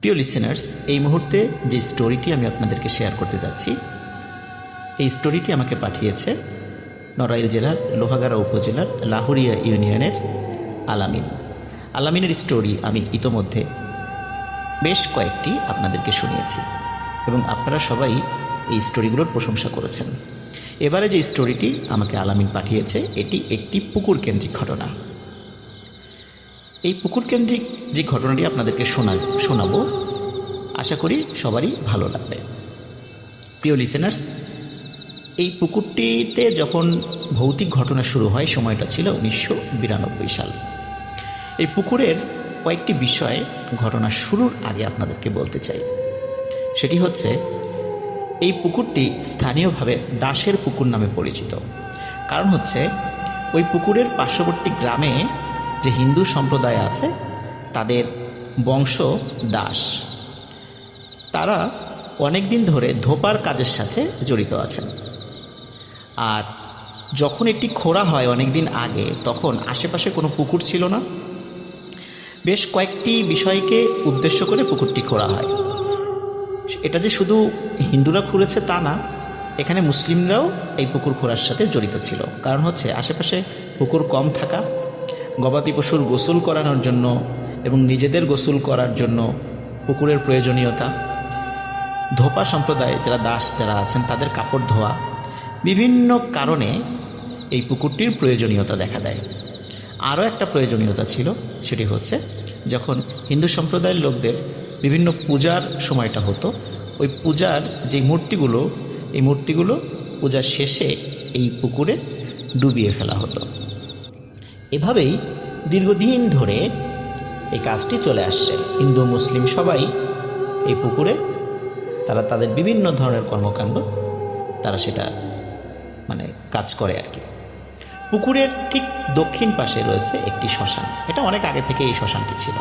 প্রিয় লিসেনার্স এই মুহূর্তে যে স্টোরিটি আমি আপনাদেরকে শেয়ার করতে যাচ্ছি, এই স্টোরিটি আমাকে পাঠিয়েছে নড়াইল জেলার লোহাগাড়া উপজেলার লাহুরিয়া ইউনিয়নের আলামিন। আলামিনের স্টোরি আমি ইতোমধ্যে বেশ কয়েকটি আপনাদেরকে শুনিয়েছি এবং আপনারা সবাই এই স্টোরিগুলোর প্রশংসা করেছেন। এবারে যে স্টোরিটি আমাকে আলামিন পাঠিয়েছে, এটি একটি পুকুর কেন্দ্রিক ঘটনা। এই পুকুর কেন্দ্রিক যে ঘটনাটি আপনাদেরকে শোনা, শোনাবো, আশা করি সবারই ভালো লাগবে। প্রিয় লিসেনার্স এই পুকুরটিতে যখন ভৌতিক ঘটনা শুরু হয়, সময়টা ছিল উনিশশো বিরানব্বই সাল। এই পুকুরের কয়েকটি বিষয়ে ঘটনা শুরুর আগে আপনাদেরকে বলতে চাই। সেটি হচ্ছে, এই পুকুরটি স্থানীয়ভাবে দাসের পুকুর নামে পরিচিত। কারণ হচ্ছে, ওই পুকুরের পার্শ্ববর্তী গ্রামে যে হিন্দু সম্প্রদায় আছে, তাদের বংশ দাস। তারা অনেক দিন ধরে ধোপার কাজের সাথে জড়িত আছেন। আর যখন এটি খোঁড়া হয় অনেক দিন আগে, তখন আশেপাশে কোনো পুকুর ছিল না। বেশ কয়েকটি বিষয়কে উদ্দেশ্য করে পুকুরটি খোঁড়া হয়। এটা যে শুধু হিন্দুরা খুঁড়েছে তা না, এখানে মুসলিমরাও এই পুকুর খোঁড়ার সাথে জড়িত ছিল। কারণ হচ্ছে, আশেপাশে পুকুর কম থাকা গবাদি পশুর গোসল করানোর জন্য এবং নিজেদের গোসল করার জন্য পুকুরের প্রয়োজনীয়তা, ধোপা সম্প্রদায় যারা দাস যারা আছেন, তাদের কাপড় ধোয়া বিভিন্ন কারণে এই পুকুরটির প্রয়োজনীয়তা দেখা দেয়। আরও একটা প্রয়োজনীয়তা ছিল, সেটি হচ্ছে যখন হিন্দু সম্প্রদায়ের লোকদের বিভিন্ন পূজার সময়টা হতো, ওই পূজার যে মূর্তিগুলো, এই মূর্তিগুলো পূজার শেষে এই পুকুরে ডুবিয়ে ফেলা হতো। এভাবেই দীর্ঘদিন ধরে এই কাজটি চলে আসছে। হিন্দু, মুসলিম সবাই এই পুকুরে, তারা তাদের বিভিন্ন ধরনের কর্মকাণ্ড, তারা সেটা মানে কাজ করে আর কি। পুকুরের ঠিক দক্ষিণ পাশে রয়েছে একটি শ্মশান। এটা অনেক আগে থেকে এই শ্মশানটি ছিল।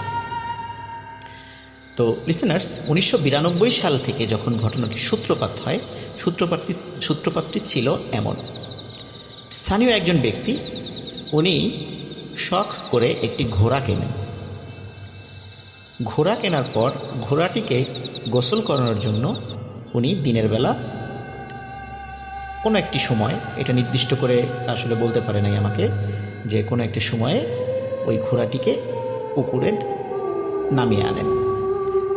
তো লিসেনার্স উনিশশো বিরানব্বই সাল থেকে যখন ঘটনাটি সূত্রপাত হয়, সূত্রপাতটি সূত্রপাতটি ছিল এমন। স্থানীয় একজন ব্যক্তি, উনি শখ করে একটি ঘোড়া কেনেন। ঘোড়া কেনার পর ঘোড়াটিকে গোসল করানোর জন্য উনি দিনের বেলা কোনো একটি সময়, এটা নির্দিষ্ট করে আসলে বলতে পারে নাই আমাকে, যে কোনো একটি সময়ে ওই ঘোড়াটিকে পুকুরে নামিয়ে আনেন।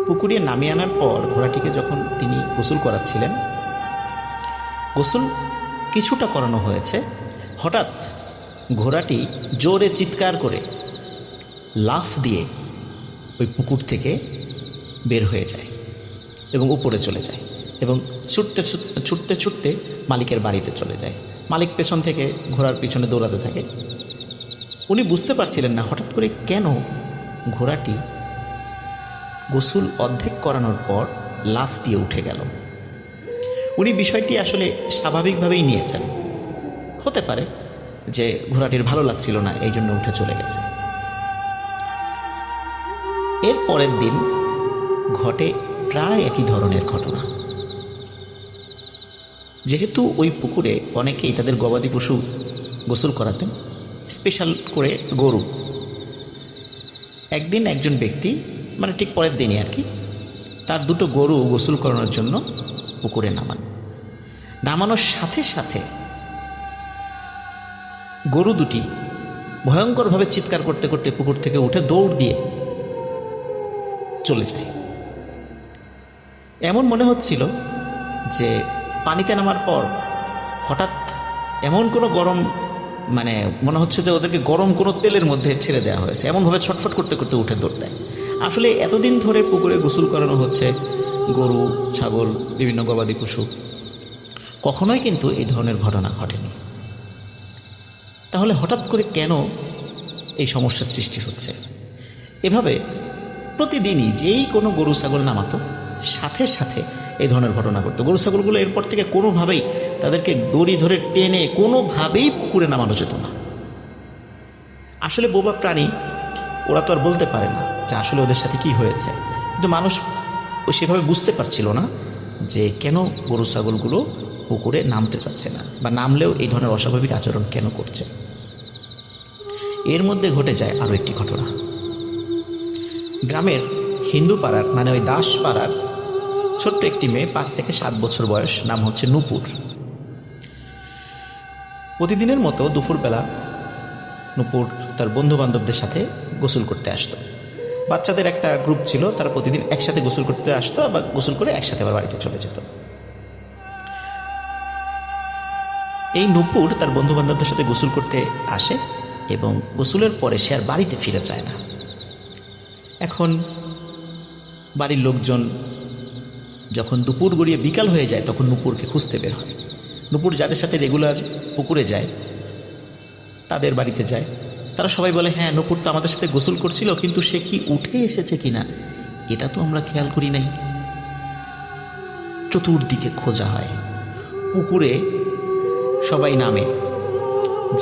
পুকুরে নামিয়ে আনার পর ঘোড়াটিকে যখন তিনি গোসল করাচ্ছিলেন, গোসল কিছুটা করানো হয়েছে। হঠাৎ ঘোড়াটি জোরে চিৎকার করে লাফ দিয়ে ওই পুকুর থেকে বের হয়ে যায় এবং উপরে চলে যায় এবং ছুটতে ছুটতে ছুটতে মালিকের বাড়িতে চলে যায়। মালিক পেছন থেকে ঘোড়ার পিছনে দৌড়াতে থাকে। উনি বুঝতে পারছিলেন না হঠাৎ করে কেন ঘোড়াটি গোসল অর্ধেক করানোর পর লাফ দিয়ে উঠে গেল। উনি বিষয়টি আসলে স্বাভাবিকভাবেই নিয়েছেন। হতে পারে যে ঘোড়াটির ভালো লাগছিল না, এই জন্য উঠে চলে গেছে। এর পরের দিন ঘটে প্রায় একই ধরনের ঘটনা। যেহেতু ওই পুকুরে অনেকেই তাদের গবাদি পশু গোসল করাতেন, স্পেশাল করে গরু। একদিন একজন ব্যক্তি মানে ঠিক পরের দিনই আর কি, তার দুটো গরু গোসল করানোর জন্য পুকুরে নামান। নামানোর সাথে সাথে গরু দুটি ভয়ঙ্করভাবে চিৎকার করতে করতে পুকুর থেকে উঠে দৌড় দিয়ে চলে যায়। এমন মনে হচ্ছিল যে পানিতে নামার পর হঠাৎ এমন কোনো গরম মানে মনে হচ্ছে যে ওদেরকে গরম কোনো তেলের মধ্যে ছেড়ে দেওয়া হয়েছে। এমনভাবে ছটফট করতে করতে উঠে দৌড় দেয়। আসলে এতদিন ধরে পুকুরে গোসল করানো হচ্ছে, গরু, ছাগল, বিভিন্ন গবাদি পশু, কখনোই কিন্তু এই ধরনের ঘটনা ঘটেনি। তাহলে হঠাৎ করে কেন এই সমস্যার সৃষ্টি হচ্ছে? এভাবে প্রতিদিনই যেই কোনো গরু, ছাগল নামাতো, সাথে সাথে এই ধরনের ঘটনা ঘটতো। গরু, ছাগলগুলো এরপর থেকে কোনোভাবেই তাদেরকে দড়ি ধরে টেনে কোনোভাবেই পুকুরে নামানো যেত না। আসলে বোবা প্রাণী, ওরা তো আর বলতে পারে না যে আসলে ওদের সাথে কি হয়েছে। কিন্তু মানুষ ও সেভাবে বুঝতে পারছিল না যে কেন গরু, ছাগলগুলো পুকুরে নামতে চাচ্ছে না বা নামলেও এই ধরনের অস্বাভাবিক আচরণ কেন করছে। এর মধ্যে ঘটে যায় আরও একটি ঘটনা। গ্রামের হিন্দু পাড়ার মানে ওই দাস পাড়ার ছোট্ট একটি মেয়ে পাঁচ থেকে সাত বছর বয়স, নাম হচ্ছে নূপুর। প্রতিদিনের মতো দুপুরবেলা নূপুর তার বন্ধু বান্ধবদের সাথে গোসল করতে আসতো। বাচ্চাদের একটা গ্রুপ ছিল, তারা প্রতিদিন একসাথে গোসল করতে আসতো, আবার গোসল করে একসাথে আবার বাড়িতে চলে যেত। এই নূপুর তার বন্ধু বান্ধবদের সাথে গোসল করতে আসে এবং গোসলের পরে সে আর বাড়িতে ফিরে যায় না। এখন বাড়ির লোকজন যখন দুপুর গড়িয়ে বিকাল হয়ে যায়, তখন নূপুরকে খুঁজতে বের হয়। নূপুর যাদের সাথে রেগুলার পুকুরে যায়, তাদের বাড়িতে যায়। তারা সবাই বলে হ্যাঁ নূপুর তো আমাদের সাথে গোসল করছিল, কিন্তু সে কি উঠে এসেছে কিনা? এটা তো আমরা খেয়াল করি নাই। চতুর্দিকে খোঁজা হয়। পুকুরে সবাই নামে,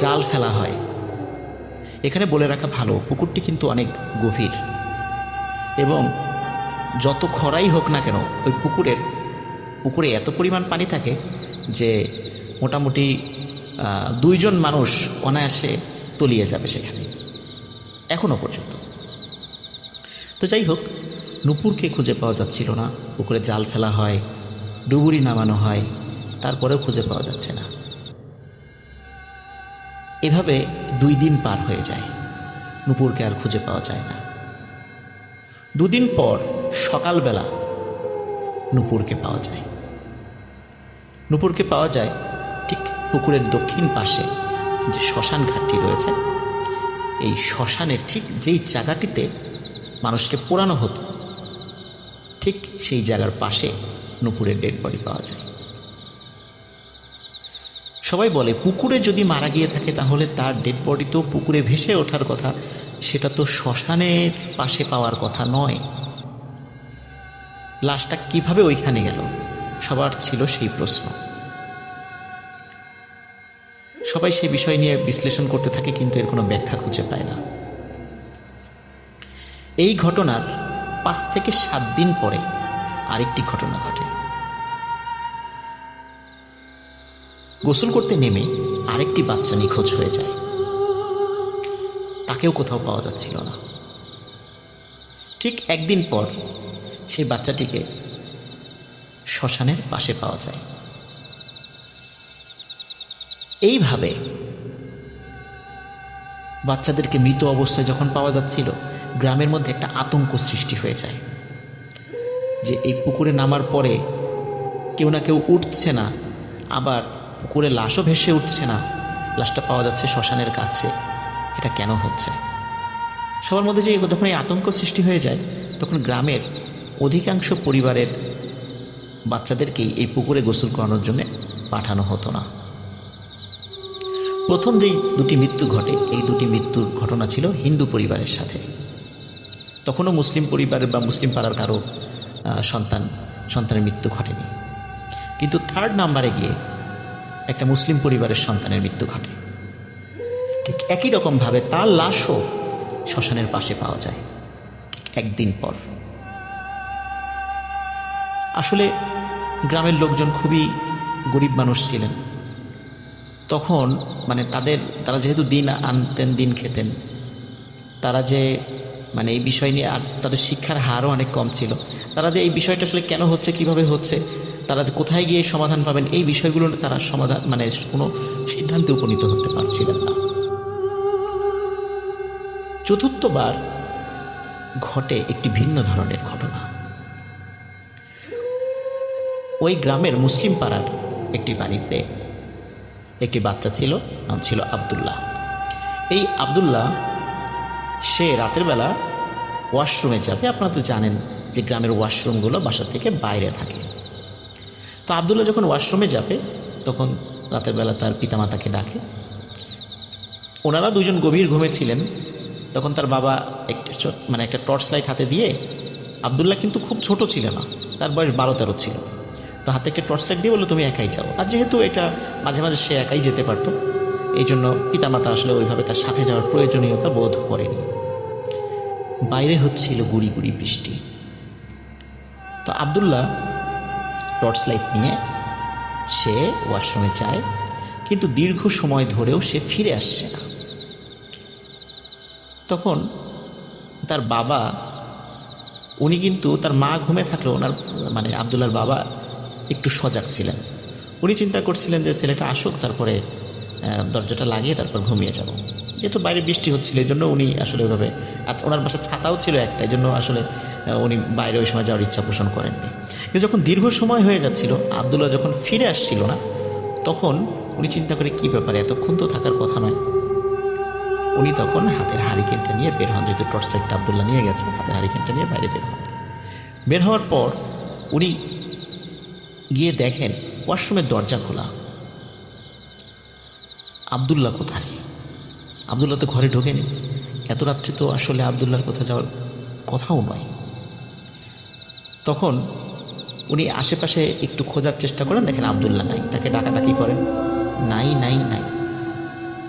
জাল ফেলা হয়। এখানে বলে রাখা ভালো, পুকুরটি কিন্তু অনেক গভীর। এবং যত খরাই হোক না কেন, ওই পুকুরের, পুকুরে এত পরিমাণ পানি থাকে যে মোটামুটি দুইজন মানুষ অনায়াসে তলিয়ে যাবে সেখানে এখনও পর্যন্ত। তো যাই হোক, নুপুরকে খুঁজে পাওয়া যাচ্ছিল না। পুকুরে জাল ফেলা হয়, ডুবুরি নামানো হয়, তারপরেও খুঁজে পাওয়া যাচ্ছে না। এভাবে দুই দিন পার হয়ে যায়। নুপুরকে আর খুঁজে পাওয়া যায় না। দুদিন পর সকালবেলা নুপুরকে পাওয়া যায়। নুপুরকে পাওয়া যায় ঠিক পুকুরের দক্ষিণ পাশে যে শ্মশান ঘাটটি রয়েছে। এই শ্মশানের ঠিক যেই জায়গাটিতে মানুষকে পোড়ানো হতো, ঠিক সেই জায়গার পাশে নুপুরের ডেড বডি পাওয়া যায়। সবাই বলে, পুকুরে যদি মারা গিয়ে থাকে তাহলে তার ডেড বডি তো পুকুরে ভেসে ওঠার কথা। সেটা তো শ্মশানের পাশে পাওয়ার কথা নয়। লাশটা কীভাবে ওইখানে গেল? সবার ছিল সেই প্রশ্ন। সবাই সেই বিষয় নিয়ে বিশ্লেষণ করতে থাকে, কিন্তু এর কোনো ব্যাখ্যা খুঁজে পায় না। এই ঘটনার পাঁচ থেকে সাত দিন পরে আরেকটি ঘটনা ঘটে। গোসল করতে নেমে আরেকটি বাচ্চা নিখোঁজ হয়ে যায়। তাকেও কোথাও পাওয়া যাচ্ছিল না। ঠিক একদিন পর সেই বাচ্চাটিকে শ্মশানের পাশে পাওয়া যায়। এইভাবে বাচ্চাদেরকে মৃত অবস্থায় যখন পাওয়া যাচ্ছিল, গ্রামের মধ্যে একটা আতঙ্ক সৃষ্টি হয়ে যায় যে এই পুকুরে নামার পরে কেউ না কেউ উঠছে না, আবার পুকুরে লাশও ভেসে উঠছে না। লাশটা পাওয়া যাচ্ছে শ্মশানের কাছে। এটা কেন হচ্ছে? সবার মধ্যে যে যখন এই আতঙ্ক সৃষ্টি হয়ে যায়, তখন গ্রামের অধিকাংশ পরিবারের বাচ্চাদেরকেই এই পুকুরে গোসল করানোর জন্য পাঠানো হতো না। প্রথম যেই দুটি মৃত্যু ঘটে, এই দুটি মৃত্যুর ঘটনা ছিল হিন্দু পরিবারের সাথে। তখনও মুসলিম পরিবারের বা মুসলিম পাড়ার কারও সন্তান, সন্তানের মৃত্যু ঘটেনি। কিন্তু থার্ড নাম্বারে গিয়ে একটা মুসলিম পরিবারের সন্তানের মৃত্যু ঘটে। ঠিক একই রকমভাবে তার লাশও শ্মশানের পাশে পাওয়া যায়, ঠিক একদিন পর। আসলে গ্রামের লোকজন খুবই গরিব মানুষ ছিলেন। তখন মানে তাদের, তারা যেহেতু দিন আনতেন, দিন খেতেন, তারা যে মানে এই বিষয় নিয়ে আর তাদের শিক্ষার হারও অনেক কম ছিল। তারা যে এই বিষয়টা আসলে কেন হচ্ছে, কীভাবে হচ্ছে তারা কোথায় গিয়ে সমাধান পাবেন, এই বিষয়গুলো তারা সমাধান মানে কোনো সিদ্ধান্তে উপনীত হতে পারছিলেন না। চতুর্থবার ঘটে একটি ভিন্ন ধরনের ঘটনা। ওই গ্রামের মুসলিম পাড়ার একটি বাড়িতে একটি বাচ্চা ছিল, নাম ছিল আবদুল্লাহ। এই আবদুল্লাহ, সে রাতের বেলা ওয়াশরুমে যাবে। আপনারা তো জানেন যে গ্রামের ওয়াশরুমগুলো বাসা থেকে বাইরে থাকে। তো আবদুল্লাহ যখন ওয়াশরুমে যাবে, তখন রাতের বেলা তার পিতামাতাকে ডাকে। ওনারা দুজন গভীর ঘুমে ছিলেন। তখন তার বাবা একটা মানে একটা টর্চ লাইট হাতে দিয়ে আবদুল্লাহ কিন্তু খুব ছোট ছিল না, তার বয়স বারো তেরো ছিল। তো হাতে একটা টর্চ লাইট দিয়ে বলল, তুমি একাই যাও। আর যেহেতু এটা মাঝে মাঝে সে একাই যেতে পারতো, এই জন্য পিতামাতা আসলে ওইভাবে তার সাথে যাওয়ার প্রয়োজনীয়তা বোধ করেনি। বাইরে হচ্ছিল গুড়ি গুড়ি বৃষ্টি। তো আবদুল্লাহ টর্চ লাইট নিয়ে সে ওয়াশরুমে যায়, কিন্তু দীর্ঘ সময় ধরেও সে ফিরে আসছে না। তখন তার বাবা, উনি কিন্তু তার মা ঘুমে থাকলেও ওনার মানে আবদুল্লার বাবা একটু সজাগ ছিলেন। উনি চিন্তা করছিলেন যে, ছেলেটা আসুক, তারপরে দরজাটা লাগিয়ে তারপর ঘুমিয়ে যাব। যেহেতু বাইরে বৃষ্টি হচ্ছিল, এই জন্য উনি আসলে ওইভাবে, আর ওনার বাসায় ছাতাও ছিল একটা, এই জন্য আসলে উনি বাইরে ওই সময় যাওয়ার ইচ্ছা পোষণ করেননি। কিন্তু যখন দীর্ঘ সময় হয়ে যাচ্ছিল আবদুল্লাহ যখন ফিরে আসছিল না, তখন উনি চিন্তা করে, কী ব্যাপারে, এতক্ষণ তো থাকার কথা নয়। উনি তখন হাতের হারিকেনটা নিয়ে বের হন, যেহেতু টর্চ লাইটটা আবদুল্লাহ নিয়ে গেছে, হাতের হারিকেনটা নিয়ে বাইরে বের হন। বের হওয়ার পর উনি গিয়ে দেখেন, ওয়াশরুমের দরজা খোলা। আবদুল্লাহ কোথায়? আবদুল্লাহ তো ঘরে ঢোকেনি। এত রাত্রে তো আসলে আবদুল্লাহর কোথায় যাওয়ার কথাও নয়। তখন উনি আশেপাশে একটু খোঁজার চেষ্টা করেন, দেখেন আবদুল্লাহ নাই, তাকে ডাকাডাকি করেন। নাই নাই নাই।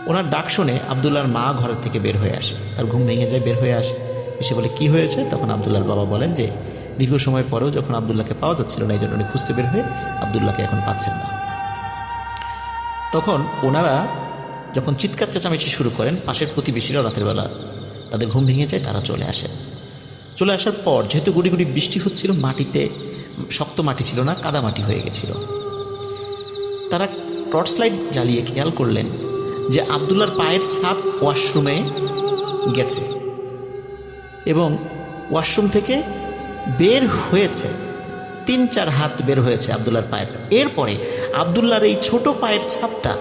ওনার ডাক শুনে আবদুল্লাহর মা ঘরের থেকে বের হয়ে আসে, তার ঘুম ভেঙে যায়, বের হয়ে আসে। এসে বলে, কি হয়েছে? তখন আবদুল্লাহর বাবা বলেন যে, দীর্ঘ সময় পরেও যখন আবদুল্লাহকে পাওয়া যাচ্ছিল না, এই জন্য উনি খুঁজতে বের হয়ে আবদুল্লাহকে এখন পাচ্ছেন না। তখন ওনারা যখন চিৎকার চেঁচামেচি শুরু করেন, পাশের প্রতিবেশীরা রাতের বেলা তাদের ঘুম ভেঙে যায়, তারা চলে আসে। চলে আসার পর যেহেতু গুড়ি গুড়ি বৃষ্টি হচ্ছিল, মাটিতে শক্ত মাটি ছিল না, কাদা মাটি হয়ে গেছিল। তারা টর্চ লাইট জ্বালিয়ে খেয়াল করলেন যে আবদুল্লার পায়ের ছাপ ওয়াশরুমে গেছে এবং ওয়াশরুম থেকে বের হয়েছে, তিন চার হাত বের হয়েছে আবদুল্লার পায়ের ছাপ। এরপরে আবদুল্লার এই ছোট পায়ের ছাপটা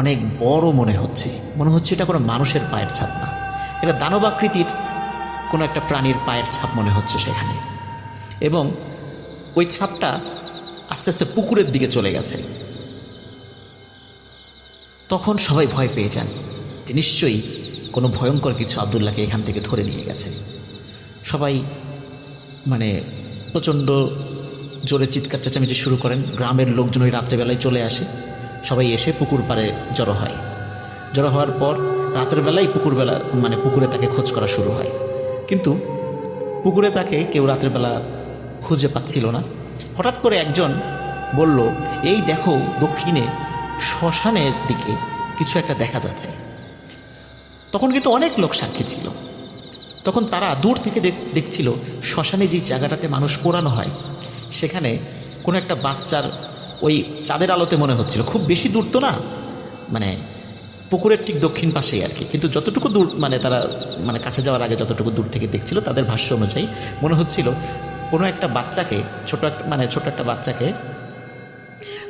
অনেক বড় মনে হচ্ছে। মনে হচ্ছে এটা কোনো মানুষের পায়ের ছাপ না। এটা দানবাকৃতির কোনো একটা প্রাণীর পায়ের ছাপ মনে হচ্ছে সেখানে। এবং ওই ছাপটা আস্তে আস্তে পুকুরের দিকে চলে গেছে। তখন সবাই ভয় পেয়ে যান যে নিশ্চয়ই কোনো ভয়ঙ্কর কিছু আবদুল্লাহকে এখান থেকে ধরে নিয়ে গেছে। সবাই মানে প্রচণ্ড জোরে চিৎকার চেঁচামেচি শুরু করেন। গ্রামের লোকজন ওই রাত্রেবেলায় চলে আসে। সবাই এসে পুকুর পাড়ে জড়ো হয়। জড়ো হওয়ার পর রাতের বেলায় পুকুরবেলা মানে পুকুরে তাকে খোঁজ করা শুরু হয়। কিন্তু পুকুরে তাকে কেউ রাতের বেলা খুঁজে পাচ্ছিল না। হঠাৎ করে একজন বলল, এই দেখো, দক্ষিণে শ্মশানের দিকে কিছু একটা দেখা যাচ্ছে। তখন কিন্তু অনেক লোক সাক্ষী ছিল। তখন তারা দূর থেকে দেখ- দেখছিল শ্মশানে যে জায়গাটাতে মানুষ পোড়ানো হয়, সেখানে কোনো একটা বাচ্চার ওই চাঁদের আলোতে মনে হচ্ছিল। খুব বেশি দূর তো না মানে পুকুরের ঠিক দক্ষিণ পাশেই আর কি। কিন্তু যতটুকু দূর মানে তারা মানে কাছে যাওয়ার আগে যতটুকু দূর থেকে দেখছিল, তাদের ভাষ্য অনুযায়ী মনে হচ্ছিল কোনো একটা বাচ্চাকে, ছোট একটা মানে ছোট একটা বাচ্চাকে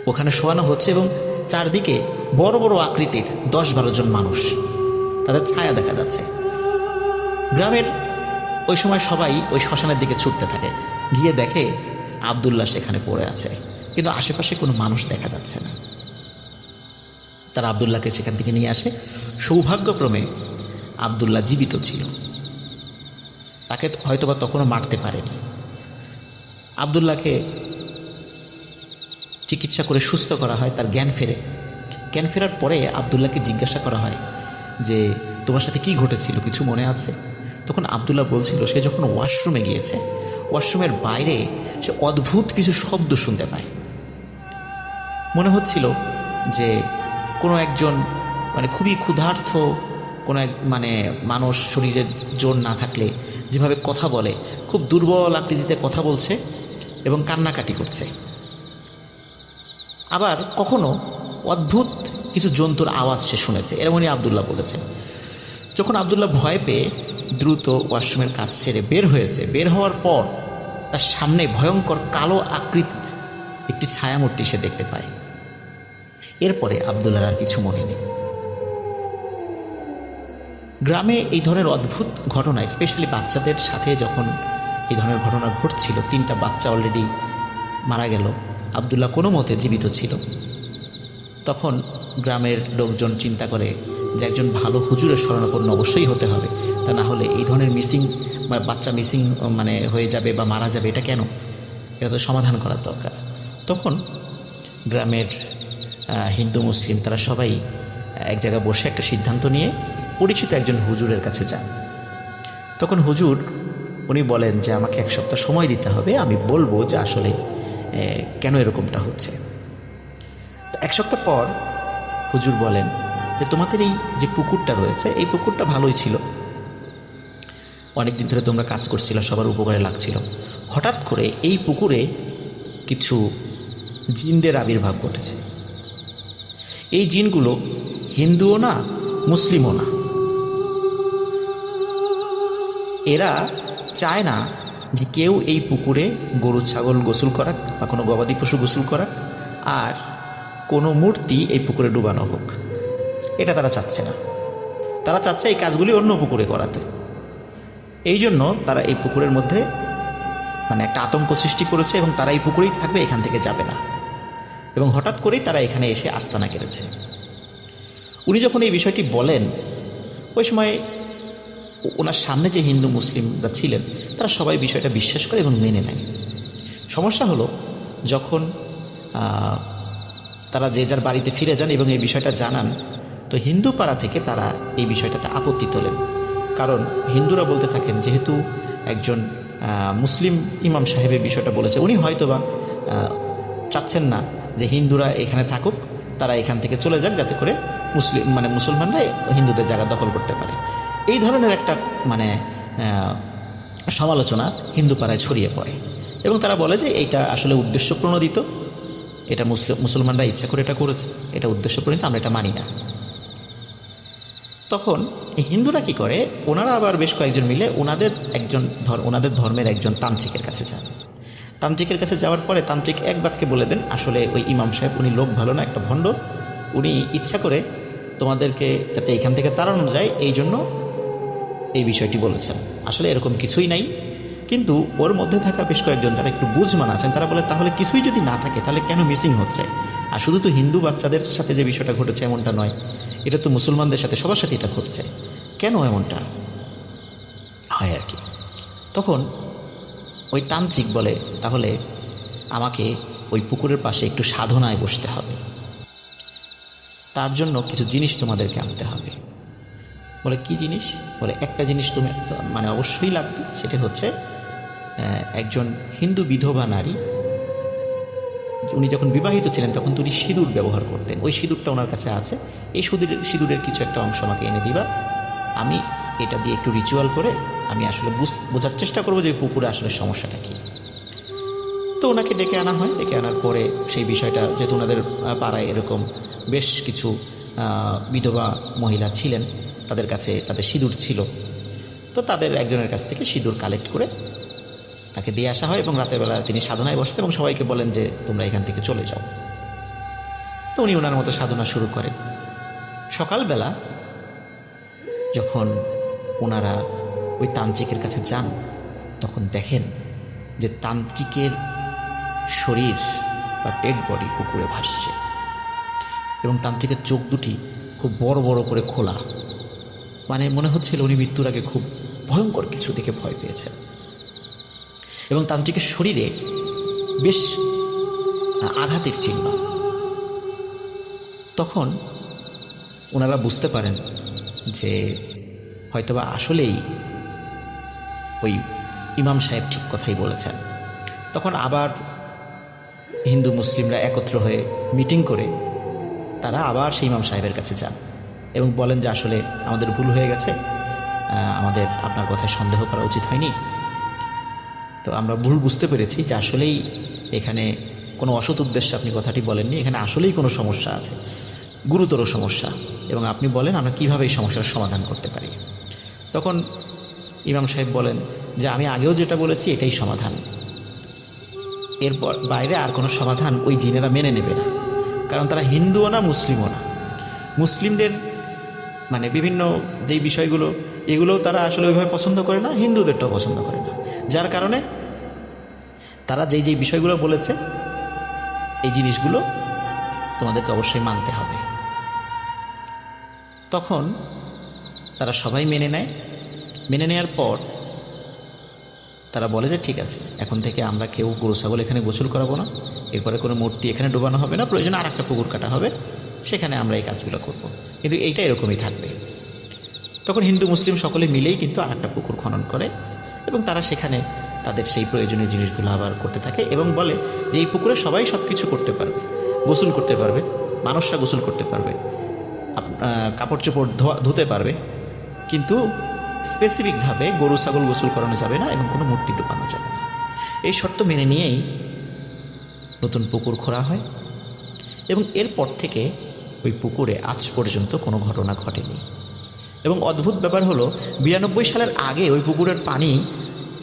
ওখানে শোয়ানো হচ্ছে এবং চারদিকে বড় বড় আকৃতির দশ বারো জন মানুষ। তাদের ছায়া দেখা যাচ্ছে। গ্রামের ওই সময় সবাই ওই শ্মশানের দিকে ছুটতে থাকে। গিয়ে দেখে আবদুল্লাহ সেখানে পড়ে আছে। কিন্তু আশেপাশে কোনো মানুষ দেখা যাচ্ছে না। তারা আবদুল্লাহকে সেখান থেকে নিয়ে আসে। সৌভাগ্যক্রমে আবদুল্লাহ জীবিত ছিল। তাকে হয়তোবা তখনও মারতে পারেনি। আবদুল্লাহকে চিকিৎসা করে সুস্থ করা হয়, তার জ্ঞান ফেরে। জ্ঞান ফেরার পরে আবদুল্লাহকে জিজ্ঞাসা করা হয় যে, তোমার সাথে কি ঘটেছিল? কিছু মনে আছে? তখন আবদুল্লাহ বলছিল, সে যখন ওয়াশরুমে গিয়েছে, ওয়াশরুমের বাইরে সে অদ্ভুত কিছু শব্দ শুনতে পায়। মনে হচ্ছিল যে কোনো একজন মানে খুবই ক্ষুধার্থ কোনো এক মানে মানুষ শরীরের জোর না থাকলে যেভাবে কথা বলে, খুব দুর্বল আকৃতিতে কথা বলছে এবং কান্নাকাটি করছে। আবার কখনো অদ্ভুত কিছু জন্তুর আওয়াজ সে শুনেছে এরমনই আবদুল্লাহ বলেছে যখন আবদুল্লাহ ভয় পেয়ে দ্রুত ওয়াশরুমের কাজ ছেড়ে বের হয়েছে, বের হওয়ার পর তার সামনে ভয়ঙ্কর কালো আকৃতির একটি ছায়ামূর্তি সে দেখতে পায়। এরপরে আবদুল্লার আর কিছু মনে নেই। গ্রামে এই ধরনের অদ্ভুত ঘটনা স্পেশালি বাচ্চাদের সাথে যখন এই ধরনের ঘটনা ঘটছিল, তিনটা বাচ্চা অলরেডি মারা গেল, আবদুল্লাহ কোনো মতে জীবিত ছিল। তখন গ্রামের লোকজন চিন্তা করে যে একজন ভালো হুজুরের শরণাপন্ন অবশ্যই হতে হবে। তা না হলে এই ধরনের মিসিং বা বাচ্চা মিসিং মানে হয়ে যাবে বা মারা যাবে, এটা কেন? এটা তো সমাধান করার দরকার। তখন গ্রামের হিন্দু, মুসলিম, তারা সবাই এক জায়গায় বসে একটা সিদ্ধান্ত নিয়ে পরিচিত একজন হুজুরের কাছে যান। তখন হুজুর, উনি বলেন যে, আমাকে এক সপ্তাহ সময় দিতে হবে, আমি বলব যে আসলে কেন এরকমটা হচ্ছে? এক সপ্তাহ পর হুজুর বলেন যে, তোমাদের এই যে পুকুরটা রয়েছে, এই পুকুরটা ভালোই ছিল। অনেক দিন ধরে তোমরা কাজ করছিল, সবার উপকারে লাগছিল। হঠাৎ করে এই পুকুরে কিছু জিনদের আবির্ভাব ঘটেছে। এই জিনগুলো হিন্দুও না, মুসলিমও না। এরা চায় না যে কেউ এই পুকুরে গরু, ছাগল গোসল করাক বা কোনো গবাদি পশু গোসল করাক, আর কোনো মূর্তি এই পুকুরে ডুবানো হোক। এটা তারা চাচ্ছে না। তারা চাচ্ছে এই কাজগুলি অন্য পুকুরে করাতে। এই জন্য তারা এই পুকুরের মধ্যে মানে একটা আতঙ্ক সৃষ্টি করেছে এবং তারা এই পুকুরেই থাকবে, এখান থেকে যাবে না। এবং হঠাৎ করেই তারা এখানে এসে আস্তানা কেড়েছে। উনি যখন এই বিষয়টি বলেন, ওই সময় ওনার সামনে যে হিন্দু মুসলিমরা ছিলেন, তারা সবাই বিষয়টা বিশ্বাস করে এবং মেনে নেয়। সমস্যা হলো, যখন তারা যে যার বাড়িতে ফিরে যান এবং এই বিষয়টা জানান, তো হিন্দু পাড়া থেকে তারা এই বিষয়টাতে আপত্তি তোলেন। কারণ হিন্দুরা বলতে থাকেন, যেহেতু একজন মুসলিম ইমাম সাহেবের বিষয়টা বলেছে, উনি হয়তোবা চাচ্ছেন না যে হিন্দুরা এখানে থাকুক, তারা এখান থেকে চলে যাক যাতে করে মুসলিম মানে মুসলমানরা হিন্দুদের জায়গা দখল করতে পারে। এই ধরনের একটা মানে সমালোচনা হিন্দু পাড়ায় ছড়িয়ে পড়ে। এবং তারা বলে যে এইটা আসলে উদ্দেশ্য প্রণোদিত। এটা মুসলিম মুসলমানরা ইচ্ছা করে এটা করেছে। এটা উদ্দেশ্য প্রণীত, আমরা এটা মানি না। তখন হিন্দুরা কি করে? ওনারা আবার বেশ কয়েকজন মিলে ওনাদের একজন ওনাদের ধর্মের একজন তান্ত্রিকের কাছে যান। তান্ত্রিকের কাছে যাওয়ার পরে তান্ত্রিক এক বাক্যে বলে দেন, আসলে ওই ইমাম সাহেব উনি লোক ভালো না, একটা ভণ্ড। উনি ইচ্ছা করে তোমাদেরকে যাতে এখান থেকে তাড়ানো যায়, এই জন্য এই বিষয়টি বলেছেন। আসলে এরকম কিছুই নাই। কিন্তু ওর মধ্যে থাকা বেশ কয়েকজন যারা একটু বুঝমান আছেন তারা বলে, তাহলে কিছুই যদি না থাকে, তাহলে কেন মিসিং হচ্ছে? আর শুধু তো হিন্দু বাচ্চাদের সাথে যে বিষয়টা ঘটেছে এমনটা নয়, এটা তো মুসলমানদের সাথে, সবার সাথে এটা ঘটছে। কেন এমনটা? হয় আর কি। তখন ওই তান্ত্রিক বলে, তাহলে আমাকে ওই পুকুরের পাশে একটু সাধনায় বসতে হবে। তার জন্য কিছু জিনিস তোমাদেরকে আনতে হবে। বলে, কি জিনিস? বলে, একটা জিনিস তুমি মানে অবশ্যই লাগবে, সেটা হচ্ছে একজন হিন্দু বিধবা নারী, উনি যখন বিবাহিত ছিলেন, তখন তো উনি সিঁদুর ব্যবহার করতেন। ওই সিঁদুরটা ওনার কাছে আছে। এই সিঁদুরের সিঁদুরের কিছু একটা অংশ আমাকে এনে দিবা। আমি এটা দিয়ে একটু রিচুয়াল করে আমি আসলে বুঝ- বোঝার চেষ্টা করব যে পুকুরে আসলে সমস্যাটা কী। তো ওনাকে ডেকে আনা হয়। ডেকে আনার পরে সেই বিষয়টা, যেহেতু ওনাদের পাড়ায় এরকম বেশ কিছু বিধবা মহিলা ছিলেন, তাদের কাছে তাদের সিঁদুর ছিল। তো তাদের একজনের কাছ থেকে সিঁদুর কালেক্ট করে তাকে দিয়ে আসা হয় এবং রাতের বেলা তিনি সাধনায় বসেন এবং সবাইকে বলেন যে, তোমরা এখান থেকে চলে যাও। তো উনি ওনার মতো সাধনা শুরু করেন। সকালবেলা যখন ওনারা ওই তান্ত্রিকের কাছে যান, তখন দেখেন যে তান্ত্রিকের শরীর বা ডেড বডি পুকুরে ভাসছে এবং তান্ত্রিকের চোখ দুটি খুব বড় বড় করে খোলা। মানে মনে হচ্ছিল উনি মৃত্যুর আগে খুব ভয়ঙ্কর কিছু দেখে ভয় পেয়েছেন। এবং তান্ত্রিকের শরীরে বেশ আঘাতের চিহ্ন। তখন ওনারা বুঝতে পারেন যে হয়তোবা আসলেই ওই ইমাম সাহেব ঠিক কথাই বলেছেন। তখন আবার হিন্দু মুসলিমরা একত্র হয়ে মিটিং করে তারা আবার সেই ইমাম সাহেবের কাছে যান এবং বলেন যে আসলে আমাদের ভুল হয়ে গেছে আমাদের আপনার কথায় সন্দেহ করা উচিত হয়নি। তো আমরা ভুল বুঝতে পেরেছি যে আসলেই এখানে কোনো অসৎ উদ্দেশ্যে আপনি কথাটি বলেননি, এখানে আসলেই কোনো সমস্যা আছে, গুরুতর সমস্যা এবং আপনি বলেন আমরা কীভাবে এই সমস্যার সমাধান করতে পারি। তখন ইমাম সাহেব বলেন যে, আমি আগেও যেটা বলেছি, এটাই সমাধান। এরপর বাইরে আর কোনো সমাধান ওই জিনেরা মেনে নেবে না, কারণ তারা হিন্দুও না, মুসলিমও না। মুসলিমদের মানে বিভিন্ন যেই বিষয়গুলো, এগুলোও তারা আসলে ওইভাবে পছন্দ করে না, হিন্দুদেরটাও পছন্দ করে না। যার কারণে তারা যেই যেই বিষয়গুলো বলেছে, এই জিনিসগুলো তোমাদেরকে অবশ্যই মানতে হবে। তখন তারা সবাই মেনে নেয়। মেনে নেওয়ার পর তারা বলে যে, ঠিক আছে, এখন থেকে আমরা কেউ গরু, ছাগল এখানে গোসল করাবো না। এরপরে কোনো মূর্তি এখানে ডোবানো হবে না। প্রয়োজনে আর একটা পুকুর কাটা হবে। সেখানে আমরা এই কাজগুলো করব। কিন্তু এইটা এরকমই থাকবে। তখন হিন্দু, মুসলিম সকলে মিলেই কিন্তু আর একটা পুকুর খনন করে এবং তারা সেখানে তাদের সেই প্রয়োজনীয় জিনিসগুলো আবার করতে থাকে এবং বলে যে, এই পুকুরে সবাই সব কিছু করতে পারবে। গোসল করতে পারবে। মানুষরা গোসল করতে পারবে। কাপড় চোপড় ধোয়া, ধুতে পারবে। কিন্তু স্পেসিফিকভাবে গরু, ছাগল গোসল করানো যাবে না এবং কোনো মূর্তি ডুবানো যাবে না। এই শর্ত মেনে নিয়েই নতুন পুকুর খোঁড়া হয় এবং এরপর থেকে ওই পুকুরে আজ পর্যন্ত কোনো ঘটনা ঘটেনি। এবং অদ্ভুত ব্যাপার হলো, বিরানব্বই সালের আগে ওই পুকুরের পানি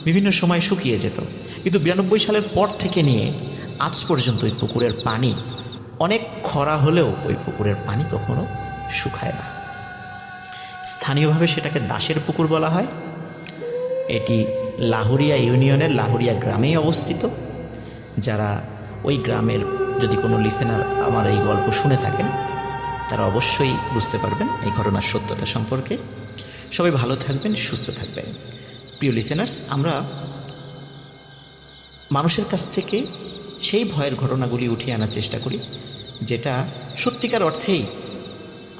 বিভিন্ন সময় শুকিয়ে যেত। কিন্তু বিরানব্বই সালের পর থেকে নিয়ে আজ পর্যন্ত ওই পুকুরের পানি, অনেক খরা হলেও ওই পুকুরের পানি কখনো শুকায় না। স্থানীয়ভাবে সেটাকে দাসের পুকুর বলা হয়। এটি লাহুরিয়া ইউনিয়নের লাহুরিয়া গ্রামেই অবস্থিত। যারা ওই গ্রামের যদি কোনো লিসেনার আমার এই গল্প শুনে থাকেন, তারা অবশ্যই বুঝতে পারবেন এই ঘটনার সত্যতা সম্পর্কে। সবাই ভালো থাকবেন, সুস্থ থাকবেন। প্রিয় লিসেনার্স আমরা মানুষের কাছ থেকে সেই ভয়ের ঘটনাগুলি উঠিয়ে আনার চেষ্টা করি, যেটা সত্যিকার অর্থেই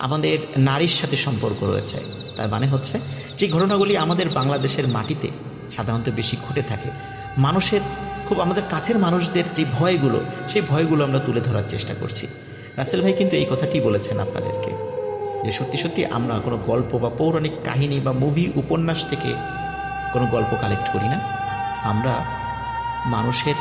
আমাদের নারীর সাথে সম্পর্ক রয়েছে। তার মানে হচ্ছে, যে ঘটনাগুলি আমাদের বাংলাদেশের মাটিতে সাধারণত বেশি ঘটে থাকে, মানুষের খুব আমাদের কাছের মানুষদের যে ভয়গুলো, সেই ভয়গুলো আমরা তুলে ধরার চেষ্টা করছি। রাসেল ভাই কিন্তু এই কথাটি বলেছেন আপনাদেরকে, যে সত্যি সত্যি আমরা কোনো গল্প বা পৌরাণিক কাহিনী বা মুভি, উপন্যাস থেকে কোনো গল্প কালেক্ট করি না। আমরা মানুষের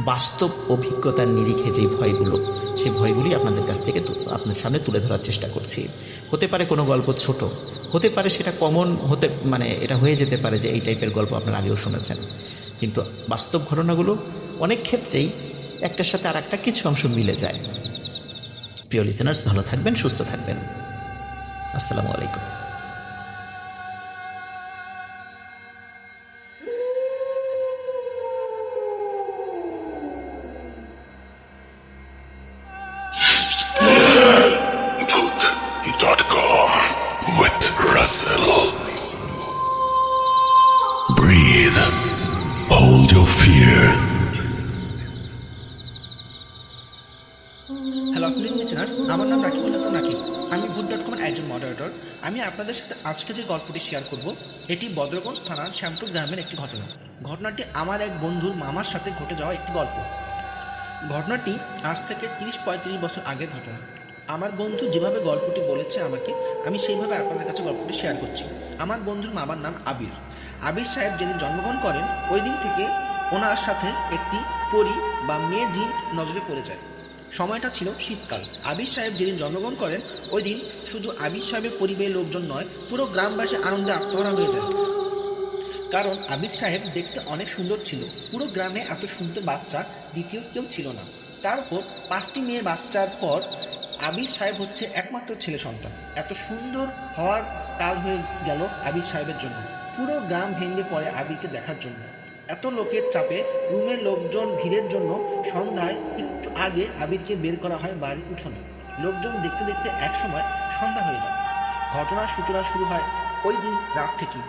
বাস্তব অভিজ্ঞতার নিরিখে যে ভয়গুলো সেই ভয়গুলি আপনাদের কাছ থেকে আপনার সামনে তুলে ধরার চেষ্টা করছি। হতে পারে কোনো গল্প ছোট, হতে পারে সেটা কমন হতে মানে এটা হয়ে যেতে পারে যে এই টাইপের গল্প আপনারা আগেও শুনেছেন। কিন্তু বাস্তব ঘটনাগুলো অনেক ক্ষেত্রেই একটার সাথে আর একটা কিছু অংশ মিলে যায়। প্রিয় লিসেনার্স ভালো থাকবেন, সুস্থ থাকবেন। আসসালামু আলাইকুম। আজকে যে গল্পটি শেয়ার করব, এটি বদরগঞ্জ থানার শ্যামপুর গ্রামের একটি ঘটনা। ঘটনাটি আমার এক বন্ধুর মামার সাথে ঘটে যাওয়া একটি গল্প। ঘটনাটি আজ থেকে তিরিশ পঁয়ত্রিশ বছর আগের ঘটনা। আমার বন্ধু যেভাবে গল্পটি বলেছে আমাকে, আমি সেইভাবে আপনাদের কাছে গল্পটি শেয়ার করছি। আমার বন্ধুর মামার নাম আবির। আবির সাহেব যেদিন জন্মগ্রহণ করেন, ওই দিন থেকে ওনার সাথে একটি পরি বা মেয়ে জিন নজরে পড়ে যায়। সময়টা ছিল শীতকাল। আবির সাহেব যেদিন জন্মগ্রহণ করেন, ওই দিন শুধু আবির সাহেবের পরিবারের লোকজন নয়, পুরো গ্রামবাসী আনন্দে আত্মহারা হয়ে যায়। কারণ আবির সাহেব দেখতে অনেক সুন্দর ছিল। পুরো গ্রামে এত সুন্দর বাচ্চা দ্বিতীয় কেউ ছিল না। তার উপর পাঁচটি মেয়ের বাচ্চার পর আবির সাহেব হচ্ছে একমাত্র ছেলে সন্তান। এত সুন্দর হওয়ার কাল হয়ে গেল আবির সাহেবের জন্য। পুরো গ্রাম ভেঙে পড়ে আবিরকে দেখার জন্য। এত লোকের চাপে রুমের লোকজন ভিড়ের জন্য সন্ধ্যায় একটু আগে আবিরকে বের করা হয় বাড়ির উঠোনে। লোকজন দেখতে দেখতে একসময় সন্ধ্যা হয়ে যায়। ঘটনার সূচনা শুরু হয় ওই দিন রাত থেকেই।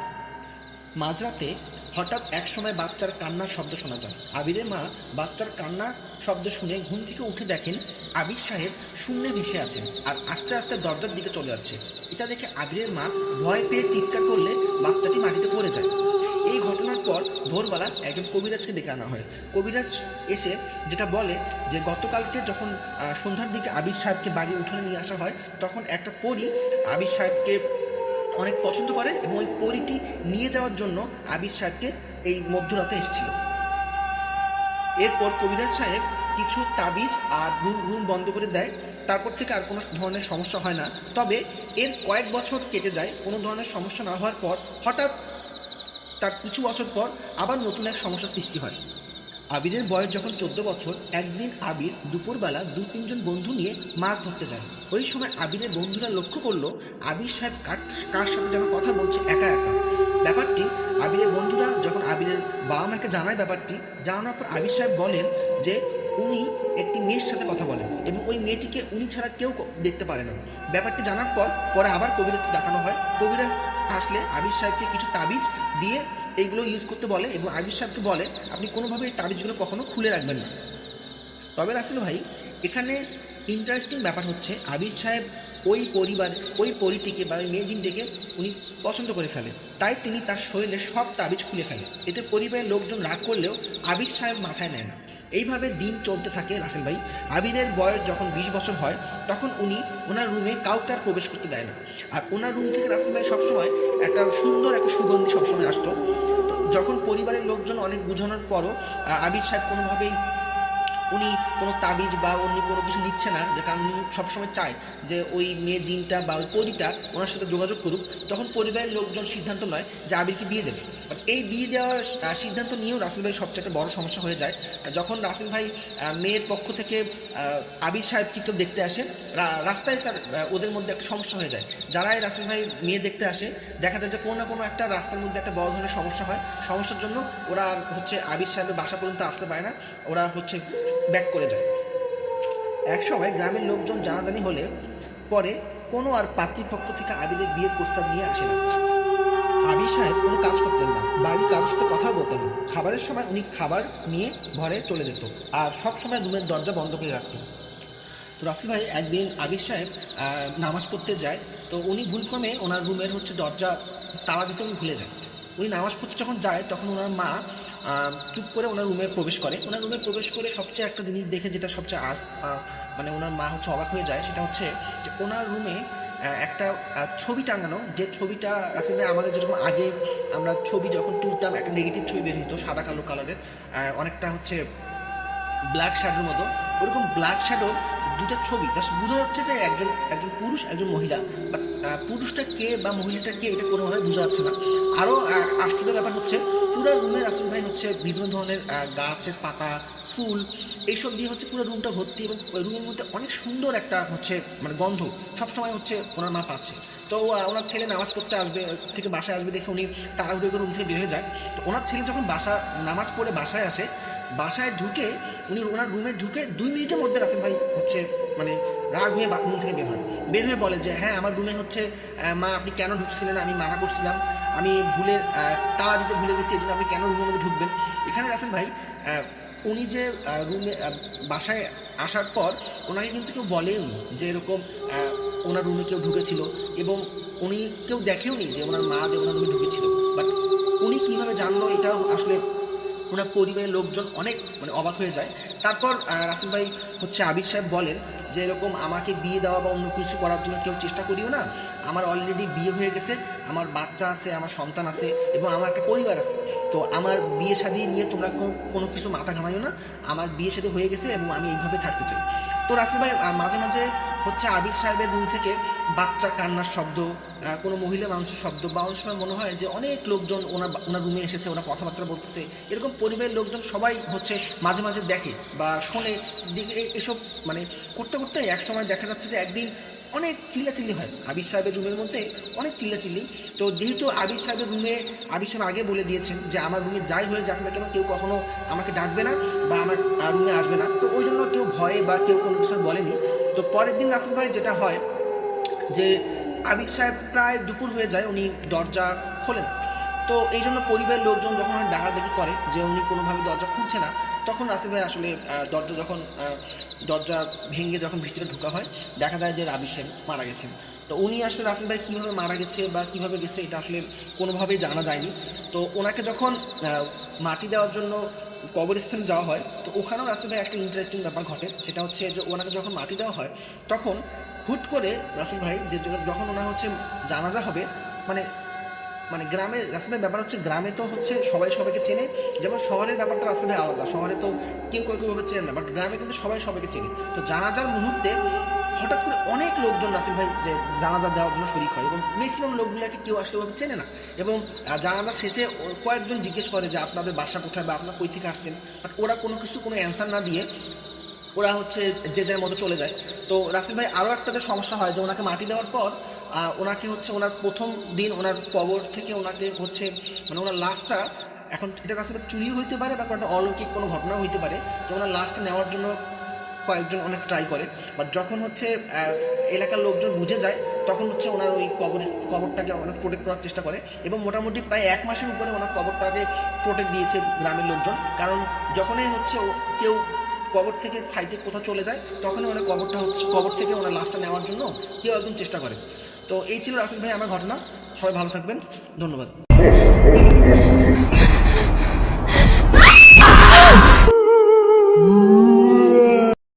মাঝরাতে হঠাৎ একসময় বাচ্চার কান্নার শব্দ শোনা যায়। আবিরের মা বাচ্চার কান্নার শব্দ শুনে ঘুম থেকে উঠে দেখেন আবির সাহেব শূন্যে ভেসে আছেন আর আস্তে আস্তে দরজার দিকে চলে যাচ্ছে। এটা দেখে আবিরের মা ভয় পেয়ে চিৎকার করলে বাচ্চাটি মাটিতে পড়ে যায়। এই ঘটনার পর ভোরবেলা একজন কবিরাজকে ডেকে আনা হয়। কবিরাজ এসে যেটা বলে যে, গতকালকে যখন সন্ধ্যার দিকে আবির সাহেবকে বাড়ি উঠোনে নিয়ে আসা হয়, তখন একটা পরী আবির সাহেবকে অনেক পছন্দ করে এবং ওই পরীটি নিয়ে যাওয়ার জন্য আবির সাহেবকে এই মধ্যরাতে এসেছিল। এরপর কবিরাজ সাহেব কিছু তাবিজ আর রুম রুম বন্ধ করে দেয়। তারপর থেকে আর কোনো ধরনের সমস্যা হয় না। তবে এর কয়েক বছর কেটে যায়। কোনো ধরনের সমস্যা না হওয়ার পর হঠাৎ তার কিছু বছর পর আবার নতুন এক সমস্যার সৃষ্টি হয়। আবিরের বয়স যখন চোদ্দ বছর, একদিন আবির দুপুরবেলা দু তিনজন বন্ধু নিয়ে মাছ ধরতে যায়। ওই সময় আবিরের বন্ধুরা লক্ষ্য করল, আবির সাহেব কার কার সাথে যেন কথা বলছে একা একা। ব্যাপারটি, আবিরের বন্ধুরা যখন আবিরের বাবা মাকে জানায় ব্যাপারটি, জানানোর পর আবির সাহেব বলেন যে, উনি একটি মেয়ের সাথে কথা বলেন এবং ওই মেয়েটিকে উনি ছাড়া কেউ দেখতে পারে না। ব্যাপারটি জানার পর, পরে আবার কবিরাজকে দেখানো হয়। কবিরাজ আসলে আবির সাহেবকে কিছু তাবিজ দিয়ে এইগুলো ইউজ করতে বলে এবং আবির সাহেবকে বলে, আপনি কোনোভাবে এই তাবিজগুলো কখনো খুলে রাখবেন না। তবে রাসেল ভাই, এখানে ইন্টারেস্টিং ব্যাপার হচ্ছে আবির সাহেব ওই পরিবার, ওই পরিটিকে বা ওই মেয়েজিনটিকে উনি পছন্দ করে ফেলেন। তাই তিনি তার শরীরে সব তাবিজ খুলে ফেলেন। এতে পরিবারের লোকজন রাগ করলেও আবির সাহেব মাথায় নেয় না। এইভাবে দিন চলতে থাকে রাসেল ভাই। আবিরের বয়স যখন বিশ বছর হয়, তখন উনি ওনার রুমে কাউকে আর প্রবেশ করতে দেয় না। আর ওনার রুম থেকে রাসেল ভাই সবসময় একটা সুন্দর, একটা সুগন্ধি সবসময় আসতো। যখন পরিবারের লোকজন অনেক বোঝানোর পরও আবির সাহেব কোনোভাবেই উনি কোনো তাবিজ বা অন্য কোনো কিছু নিচ্ছে না যে কারণ সবসময় চায় যে ওই মেয়ে জিনটা বা ওই পরিটা ওনার সাথে যোগাযোগ করুক, তখন পরিবারের লোকজন সিদ্ধান্ত নয় যে আবিরকে বিয়ে দেবে। বাট এই বিয়ে দেওয়ার সিদ্ধান্ত নিয়েও রাসেল ভাই সবচেয়ে বড় সমস্যা হয়ে যায়। যখন রাসেল ভাই মেয়ের পক্ষ থেকে আবির সাহেবকে কেউ দেখতে আসে রাস্তায় স্যার ওদের মধ্যে একটা সমস্যা হয়ে যায়। যারা এই রাসেল ভাই মেয়ে দেখতে আসে, দেখা যায় যে কোনো না কোনো একটা রাস্তার মধ্যে একটা বড় ধরনের সমস্যা হয়। সমস্যার জন্য ওরা হচ্ছে আবির সাহেবের বাসা পর্যন্ত আসতে পারে না। ওরা হচ্ছে ব্যাক করে যায়। এক সময় গ্রামের লোকজন জানাজানি হলে পরে কোনো আর পাত্রীপক্ষ থেকে আবিরের বিয়ের প্রস্তাব নিয়ে আসে না। আবির সাহেব কোনো কাজ করতেন না, বাড়ির কারোর সাথে কথা বলতেন না। খাবারের সময় উনি খাবার নিয়ে ঘরে চলে যেত আর সব সময় রুমের দরজা বন্ধ করে রাখতেন তো রাসেল ভাই, একদিন আবির সাহেব নামাজ পড়তে যায়, তো উনি ভুলক্রমে ওনার রুমের হচ্ছে দরজা তালা দিতে উনি ভুলে যায়। উনি নামাজ পড়তে যখন যায়, তখন ওনার মা চুপ করে ওনার রুমে প্রবেশ করে। ওনার রুমে প্রবেশ করে সবচেয়ে একটা জিনিস দেখে যেটা সবচেয়ে মানে ওনার মা হচ্ছে অবাক হয়ে যায়, সেটা হচ্ছে যে ওনার রুমে একটা ছবি টাঙানো, যে ছবিটা ভাই আমাদের যেরকম আগে আমরা ছবি যখন তুলতাম, একটা নেগেটিভ ছবি বের হতো সাদা কালো কালারের অনেকটা হচ্ছে ব্ল্যাক শ্যাডোর মতো। ওরকম ব্ল্যাক শ্যাডোর দুটো ছবি জাস্ট বোঝা যাচ্ছে যে একজন একজন পুরুষ, একজন মহিলা। বাট পুরুষটা কে বা মহিলাটা কে এটা কোনোভাবে বোঝা যাচ্ছে না। আরও আশ্চর্য ব্যাপার হচ্ছে পুরো রুমের রাসেল ভাই হচ্ছে বিভিন্ন ধরনের গাছের পাতা, ফুল, এইসব দিয়ে হচ্ছে পুরো রুমটা ভর্তি এবং রুমের মধ্যে অনেক সুন্দর একটা হচ্ছে মানে গন্ধ সবসময় হচ্ছে ওনার মা পাচ্ছে। তো ওনার ছেলে নামাজ পড়তে আসবে, থেকে বাসায় আসবে দেখে উনি তাড়াহুড়ো করে রুম থেকে বের হয়ে যায়। তো ওনার ছেলে যখন বাসা, নামাজ পড়ে বাসায় আসে, বাসায় ঢুকে উনি ওনার রুমে ঢুকে দুই মিনিটের মধ্যে রাসেল ভাই হচ্ছে মানে রাগ হয়ে রুম থেকে বের হয়। বের হয়ে বলে যে হ্যাঁ আমার রুমে হচ্ছে মা আপনি কেন ঢুকছিলেন? আমি মানা করছিলাম। আমি ভুলে তা দিতে ভুলে গেছি এই জন্য আপনি কেন রুমের মধ্যে ঢুকবেন? এখানে রাসেল ভাই উনি যে রুমে বাসায় আসার পর ওনাকে কিন্তু কেউ বলেওনি যে এরকম ওনার রুমে কেউ ঢুকেছিল এবং উনি কেউ দেখেওনি যে ওনার মা যে ওনার রুমে ঢুকেছিল। বাট উনি কীভাবে জানলো, এটাও আসলে ওনার পরিবারের লোকজন অনেক মানে অবাক হয়ে যায়। তারপর রাসেল ভাই হচ্ছে আবির সাহেব বলেন যে, এরকম আমাকে বিয়ে দেওয়া বা অন্য কিছু করার জন্য কেউ চেষ্টা করিও না। আমার অলরেডি বিয়ে হয়ে গেছে, আমার বাচ্চা আছে, আমার সন্তান আছে এবং আমার একটা পরিবার আছে। তো আমার বিয়ে শাদী নিয়ে তোমরা কোনো- কোনো কিছু মাথা ঘামাইও না। আমার বিয়ে শাদী হয়ে গেছে এবং আমি এইভাবে থাকতে চাই। তো রাসেল ভাই মাঝে মাঝে হচ্ছে আবির সাহেবের রুম থেকে বাচ্চা কান্নার শব্দ কোনো মহিলা মানুষের শব্দ, বা অনেক সময় মনে হয় যে অনেক লোকজন ওনার ওনার রুমে এসেছে, ওনার কথাবার্তা বলতেছে। এরকম পরিবারের লোকজন সবাই হচ্ছে মাঝে মাঝে দেখে বা শোনে। এসব মানে করতে করতে এক সময় দেখা যাচ্ছে যে একদিন অনেক চিল্লাচিল্লি হয় আবির সাহেবের রুমের মধ্যে, অনেক চিল্লাচিল্লি। তো যেহেতু আবির সাহেবের রুমে, আবির সাহেব আগে বলে দিয়েছেন যে আমার রুমে যাই হয়ে যাক না কেন, কেউ কখনো আমাকে ডাকবে না বা আমার রুমে আসবে না। তো ওই জন্য কেউ ভয়ে বা কেউ কোনো কিছু বলেনি। তো পরের দিন রাসেল ভাই যেটা হয় যে আবির সাহেব প্রায় দুপুর হয়ে যায়, উনি দরজা খোলেন। তো এই জন্য পরিবারের লোকজন যখন ডাকাডাকি করে যে উনি কোনোভাবে দরজা খুলছে না, তখন রাসেল ভাই আসলে দরজা যখন দরজা ভেঙে যখন ভিতরে ঢোকা হয়, দেখা যায় যে আবির সাহেব মারা গেছেন। তো উনি আসলে রাসেল ভাই কীভাবে মারা গেছে বা কীভাবে গেছে এটা আসলে কোনোভাবেই জানা যায়নি। তো ওনাকে যখন মাটি দেওয়ার জন্য কবরস্থানে যাওয়া হয়, তো ওখানেও রাসেল ভাই একটা ইন্টারেস্টিং ব্যাপার ঘটে। সেটা হচ্ছে যে ওনাকে যখন মাটি দেওয়া হয়, তখন হুট করে রাসেল ভাই যে যখন ওনার হচ্ছে জানাজা হবে মানে মানে গ্রামে রাসেলের ব্যাপার হচ্ছে গ্রামে তো হচ্ছে সবাই সবাইকে চেনে, যেমন শহরের ব্যাপারটা রাসেলে আলাদা। শহরে তো কেউ কেউ কেউভাবে চেনে না বাট গ্রামে কিন্তু সবাই সবাইকে চেনে। তো জানাজার মুহূর্তে হঠাৎ করে অনেক লোকজন নাসির ভাই যে জানাজা দেওয়ার জন্য শরিক হয় এবং ম্যাক্সিমাম লোকগুলোকে কেউ আসলে ওভাবে চেনে না। এবং আহ, জানাজা শেষে কয়েকজন জিজ্ঞেস করে যে আপনাদের বাসা কোথায় বা আপনার কই থেকে আসছেন? বাট ওরা কোনো কিছু কোনো অ্যান্সার না দিয়ে ওরা হচ্ছে যে যার মতো চলে যায়। তো রাসেল ভাই আরও একটা সমস্যা হয় যে ওনাকে মাটি দেওয়ার পর ওনাকে হচ্ছে ওনার প্রথম দিন ওনার কবর থেকে ওনাকে হচ্ছে মানে ওনার লাশটা এখন এটা রাসেল চুরিও হইতে পারে বা কোনো একটা অলৌকিক কোনো ঘটনাও হইতে পারে যে ওনার লাশটা নেওয়ার জন্য কয়েকজন অনেক ট্রাই করে বাট যখন হচ্ছে এলাকার লোকজন বুঝে যায়, তখন হচ্ছে ওনার ওই কবর, কবরটাকে অনেক প্রোটেক্ট করার চেষ্টা করে এবং মোটামুটি প্রায় এক মাসের উপরে ওনার কবরটাকে প্রোটেক্ট দিয়েছে গ্রামের লোকজন। কারণ যখনই হচ্ছে কেউ কবর থেকে সাইডে কোথাও চলে যায়, তখনই ওনার কবরটা হচ্ছে, কবর থেকে ওনার লাশটা নেওয়ার জন্য কেউ একদম চেষ্টা করে। তো এই ছিল রাসেল ভাই আমার ঘটনা। সবাই ভালো থাকবেন। ধন্যবাদ।